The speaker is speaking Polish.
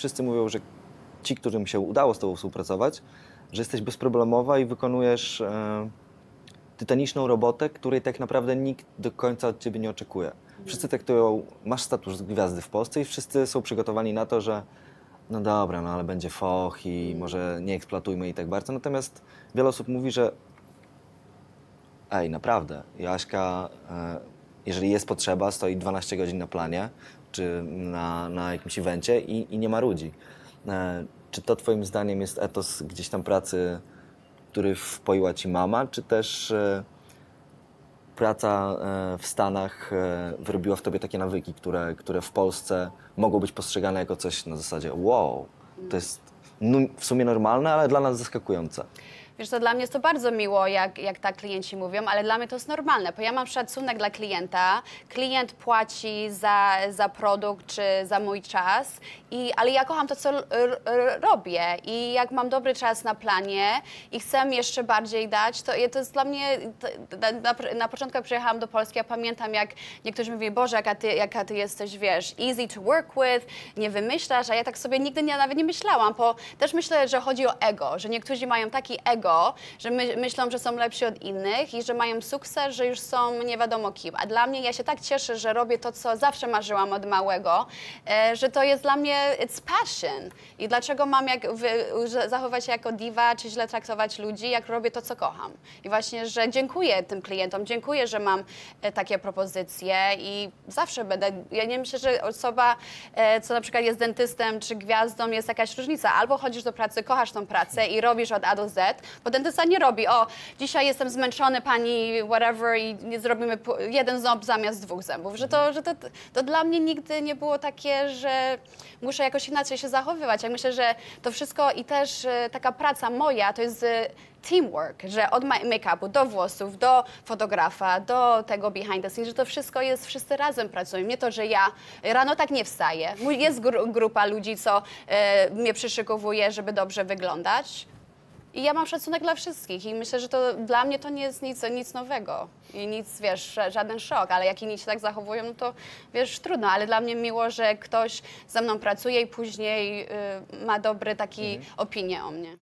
wszyscy mówią, że ci, którym się udało z tobą współpracować, że jesteś bezproblemowa i wykonujesz e, tytaniczną robotę, której tak naprawdę nikt do końca od ciebie nie oczekuje. Wszyscy traktują, masz status gwiazdy w Polsce i wszyscy są przygotowani na to, że no dobra, no ale będzie foch i może nie eksploatujmy i tak bardzo. Natomiast wiele osób mówi, że ej, naprawdę, Jaśka, e, jeżeli jest potrzeba, stoi 12 godzin na planie czy na, na jakimś evencie i, i nie ma ludzi. E, Czy to twoim zdaniem jest etos gdzieś tam pracy, który wpoiła ci mama, czy też e, praca e, w Stanach wyrobiła w tobie takie nawyki, które, które w Polsce mogą być postrzegane jako coś na zasadzie wow, to jest w sumie normalne, ale dla nas zaskakujące. Wiesz, to dla mnie jest to bardzo miło, jak, jak tak klienci mówią, ale dla mnie to jest normalne, bo ja mam szacunek dla klienta. Klient płaci za, za produkt czy za mój czas, i, ale ja kocham to, co robię. I jak mam dobry czas na planie i chcę jeszcze bardziej dać, to, to jest dla mnie. Na, na początku, jak przyjechałam do Polski, ja pamiętam, jak niektórzy mówili, Boże, jaka ty, jaka ty jesteś, wiesz, easy to work with, nie wymyślasz, a ja tak sobie nigdy nie, nawet nie myślałam, bo też myślę, że chodzi o ego, że niektórzy mają taki ego, że my, myślą, że są lepsi od innych i że mają sukces, że już są nie wiadomo kim. A dla mnie, ja się tak cieszę, że robię to, co zawsze marzyłam od małego, e, że to jest dla mnie, it's passion. I dlaczego mam jak, wy, zachować się jako diwa, czy źle traktować ludzi, jak robię to, co kocham. I właśnie, że dziękuję tym klientom, dziękuję, że mam e, takie propozycje i zawsze będę, ja nie myślę, że osoba, e, co na przykład jest dentystem czy gwiazdą, jest jakaś różnica. Albo chodzisz do pracy, kochasz tą pracę i robisz od A do Z, bo dentysta nie robi, o, dzisiaj jestem zmęczony, pani whatever i nie zrobimy jeden ząb zamiast dwóch zębów. Że, to, że to, to dla mnie nigdy nie było takie, że muszę jakoś inaczej się zachowywać. Ja myślę, że to wszystko i też e, taka praca moja to jest e, teamwork, że od ma- make-upu do włosów, do fotografa, do tego behind the scenes, że to wszystko jest, wszyscy razem pracują. Nie to, że ja rano tak nie wstaję. Jest gru- grupa ludzi, co e, mnie przyszykowuje, żeby dobrze wyglądać. I ja mam szacunek dla wszystkich i myślę, że to dla mnie to nie jest nic, nic nowego i nic, wiesz, ża- żaden szok, ale jak inni się tak zachowują, no to wiesz, trudno, ale dla mnie miło, że ktoś ze mną pracuje i później y, ma dobry taki opinię o mnie.